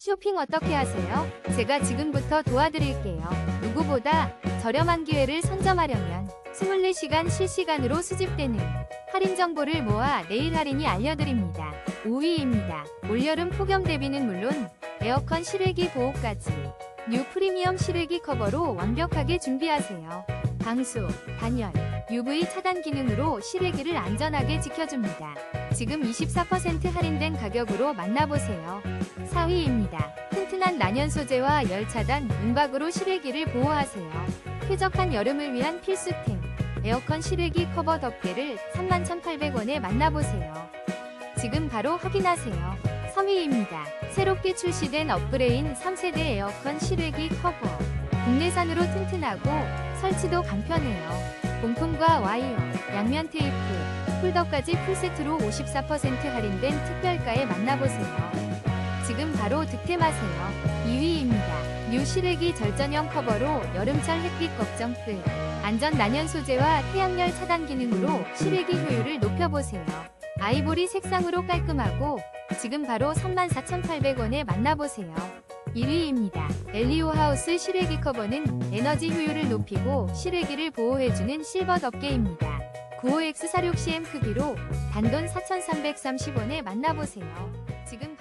쇼핑 어떻게 하세요? 제가 지금부터 도와드릴게요. 누구보다 저렴한 기회를 선점하려면 24시간 실시간으로 수집되는 할인 정보를 모아 내일 할인이 알려드립니다. 5위입니다. 올여름 폭염 대비는 물론 에어컨 실외기 보호까지 뉴 프리미엄 실외기 커버로 완벽하게 준비하세요. 방수, 단열, UV 차단 기능으로 실외기를 안전하게 지켜줍니다. 지금 24% 할인된 가격으로 만나보세요. 4위입니다. 튼튼한 난연 소재와 열 차단, 은박으로 실외기를 보호하세요. 쾌적한 여름을 위한 필수템. 에어컨 실외기 커버 덮개를 31,800원에 만나보세요. 지금 바로 확인하세요. 3위입니다. 새롭게 출시된 업그레인 3세대 에어컨 실외기 커버. 국내산으로 튼튼하고 설치도 간편해요. 본품과 와이어, 양면 테이프, 폴더까지 풀세트로 54% 할인된 특별가에 만나보세요. 지금 바로 득템하세요. 2위입니다. 뉴 실외기 절전형 커버로 여름철 햇빛 걱정 끝. 안전 난연 소재와 태양열 차단 기능으로 실외기 효율을 높여보세요. 아이보리 색상으로 깔끔하고 지금 바로 34,800원에 만나보세요. 1위입니다. 엘리오 하우스 실외기 커버는 에너지 효율을 높이고 실외기를 보호해주는 실버 덮개입니다. 95X 사륙 CM 크기로 단돈 4,330원에 만나보세요. 지금